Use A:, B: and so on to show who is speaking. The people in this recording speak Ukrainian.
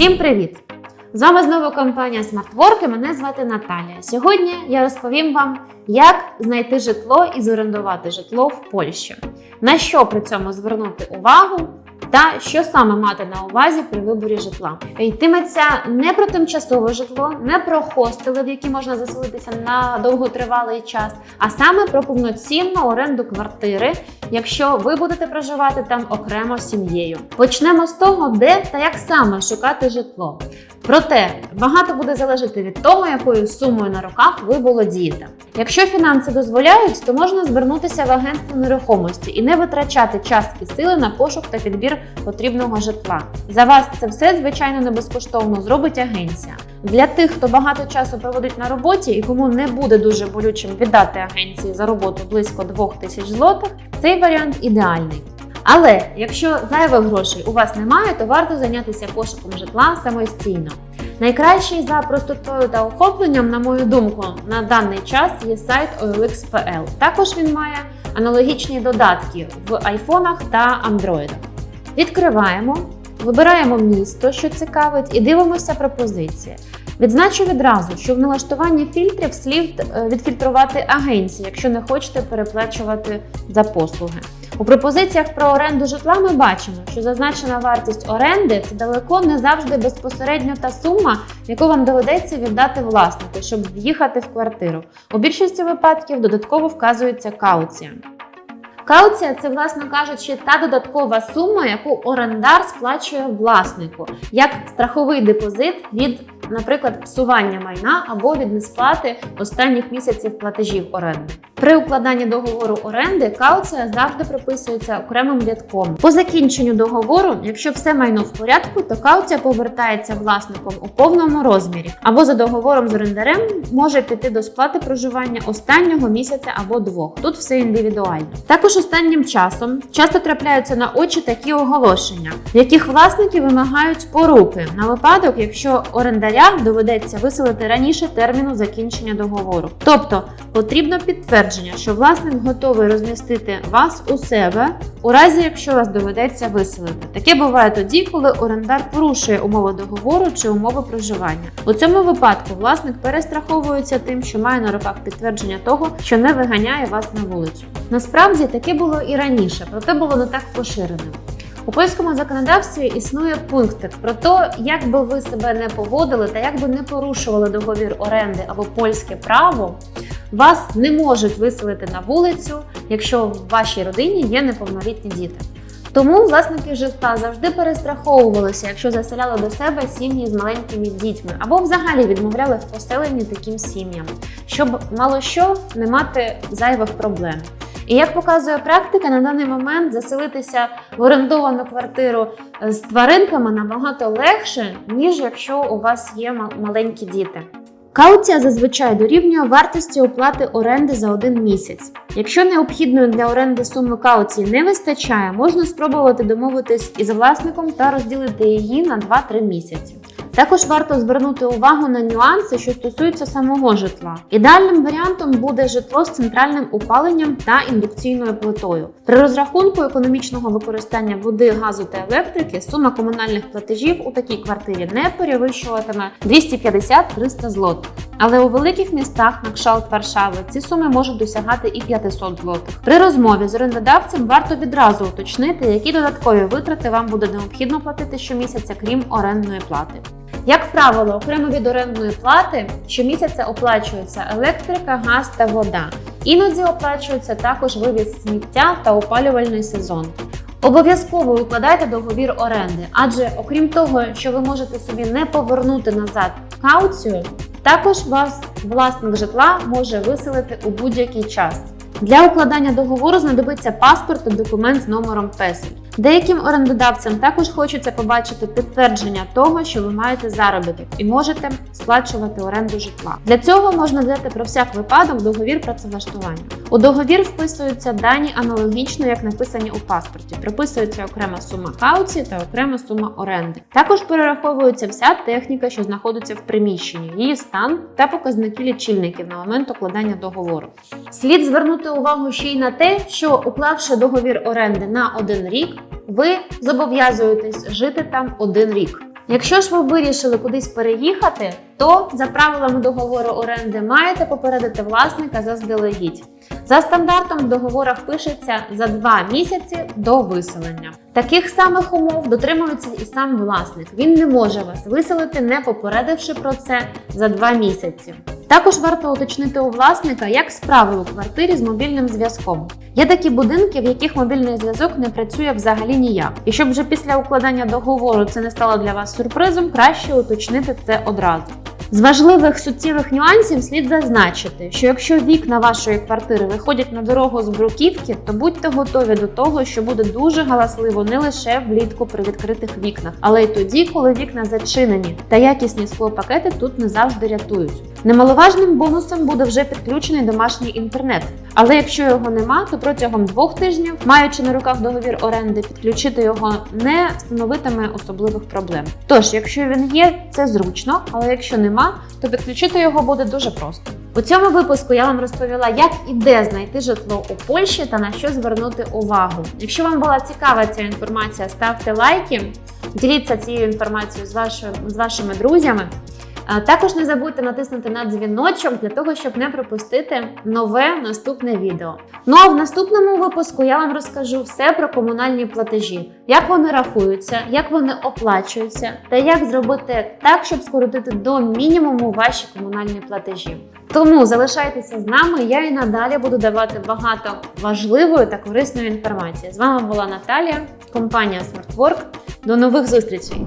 A: Всім привіт! З вами знову компанія SmartWork і мене звати Наталія. Сьогодні я розповім вам, як знайти житло і зорендувати житло в Польщі, на що при цьому звернути увагу. Та що саме мати на увазі при виборі житла? Йтиметься не про тимчасове житло, не про хостели, в які можна заселитися на довготривалий час, а саме про повноцінну оренду квартири, якщо ви будете проживати там окремо сім'єю. Почнемо з того, де та як саме шукати житло. Проте багато буде залежати від того, якою сумою на руках ви володієте. Якщо фінанси дозволяють, то можна звернутися в агентство нерухомості і не витрачати час і сили на пошук та підбір потрібного житла. За вас це все звичайно не безкоштовно зробить агенція. Для тих, хто багато часу проводить на роботі і кому не буде дуже болючим віддати агенції за роботу близько 2000 злотих, цей варіант ідеальний. Але якщо зайвих грошей у вас немає, то варто зайнятися пошуком житла самостійно. Найкращий за простотою та охопленням, на мою думку, на даний час є сайт OLX.pl. Також він має аналогічні додатки в айфонах та андроїдах. Відкриваємо, вибираємо місто, що цікавить, і дивимося пропозиції. Відзначу відразу, що в налаштуванні фільтрів слід е, відфільтрувати агенції, якщо не хочете переплачувати за послуги. У пропозиціях про оренду житла ми бачимо, що зазначена вартість оренди це далеко не завжди безпосередньо та сума, яку вам доведеться віддати власнику, щоб в'їхати в квартиру. У більшості випадків додатково вказується кауція. Кауція це, власне кажучи, та додаткова сума, яку орендар сплачує власнику, як страховий депозит від, наприклад, псування майна або від несплати останніх місяців платежів оренди. При укладанні договору оренди кауція завжди прописується окремим рядком. По закінченню договору, якщо все майно в порядку, то кауція повертається власником у повному розмірі, або за договором з орендарем може піти до сплати проживання останнього місяця або двох. Тут все індивідуально. Також останнім часом часто трапляються на очі такі оголошення, в яких власники вимагають поруки на випадок, якщо орендаря доведеться виселити раніше терміну закінчення договору. Тобто потрібно підтвердження, що власник готовий розмістити вас у себе у разі, якщо вас доведеться виселити. Таке буває тоді, коли орендар порушує умови договору чи умови проживання. У цьому випадку власник перестраховується тим, що має на руках підтвердження того, що не виганяє вас на вулицю. Насправді таке було і раніше, проте було не так поширеним. У польському законодавстві існує пункт про те, як би ви себе не поводили та як би не порушували договір оренди або польське право, вас не можуть виселити на вулицю, якщо в вашій родині є неповнолітні діти. Тому власники житла завжди перестраховувалися, якщо заселяли до себе сім'ї з маленькими дітьми, або взагалі відмовляли в поселенні таким сім'ям, щоб мало що не мати зайвих проблем. І як показує практика, на даний момент заселитися в орендовану квартиру з тваринками набагато легше, ніж якщо у вас є ма- маленькі діти. Кауція зазвичай дорівнює вартості оплати оренди за один місяць. Якщо необхідної для оренди суми кауції не вистачає, можна спробувати домовитись із власником та розділити її на 2-3 місяці. Також варто звернути увагу на нюанси, що стосуються самого житла. Ідеальним варіантом буде житло з центральним опаленням та індукційною плитою. При розрахунку економічного використання води, газу та електрики сума комунальних платежів у такій квартирі не перевищуватиме 250-300 злотих. Але у великих містах на кшалт Варшави ці суми можуть досягати і 500 злотих. При розмові з орендодавцем варто відразу уточнити, які додаткові витрати вам буде необхідно платити щомісяця, крім орендної плати. Як правило, окремо від орендної плати щомісяця оплачується електрика, газ та вода. Іноді оплачується також вивіз сміття та опалювальний сезон. Обов'язково укладайте договір оренди, адже окрім того, що ви можете собі не повернути назад кауцію, також вас власник житла може виселити у будь-який час. Для укладання договору знадобиться паспорт та документ з номером песель. Деяким орендодавцям також хочеться побачити підтвердження того, що ви маєте заробіток і можете сплачувати оренду житла. Для цього можна взяти про всяк випадок договір працевлаштування. У договір вписуються дані аналогічно, як написані у паспорті. Прописується окрема сума кауції та окрема сума оренди. Також перераховується вся техніка, що знаходиться в приміщенні, її стан та показники лічильників на момент укладання договору. Слід звернути увагу ще й на те, що уклавши договір оренди на один рік, ви зобов'язуєтесь жити там один рік. Якщо ж ви вирішили кудись переїхати, то за правилами договору оренди маєте попередити власника заздалегідь. За стандартом в договорах пишеться за два місяці до виселення. Таких самих умов дотримується і сам власник. Він не може вас виселити, не попередивши про це за два місяці. Також варто уточнити у власника, як справи у квартирі з мобільним зв'язком. Є такі будинки, в яких мобільний зв'язок не працює взагалі ніяк. І щоб вже після укладання договору це не стало для вас сюрпризом, краще уточнити це одразу. З важливих суттєвих нюансів слід зазначити, що якщо вікна вашої квартири виходять на дорогу з бруківки, то будьте готові до того, що буде дуже галасливо не лише влітку при відкритих вікнах, але й тоді, коли вікна зачинені, та якісні склопакети тут не завжди рятують. Немаловажним бонусом буде вже підключений домашній інтернет. Але якщо його нема, то протягом двох тижнів, маючи на руках договір оренди, підключити його не становитиме особливих проблем. Тож, якщо він є, це зручно, але якщо нема, то підключити його буде дуже просто. У цьому випуску я вам розповіла, як і де знайти житло у Польщі та на що звернути увагу. Якщо вам була цікава ця інформація, ставте лайки, діліться цією інформацією з, вашою, з вашими друзями. А Також не забудьте натиснути на дзвіночок для того, щоб не пропустити нове наступне відео. Ну а в наступному випуску я вам розкажу все про комунальні платежі, як вони рахуються, як вони оплачуються, та як зробити так, щоб скоротити до мінімуму ваші комунальні платежі. Тому залишайтеся з нами. Я і надалі буду давати багато важливої та корисної інформації. З вами була Наталія, компанія SmartWork. До нових зустрічей!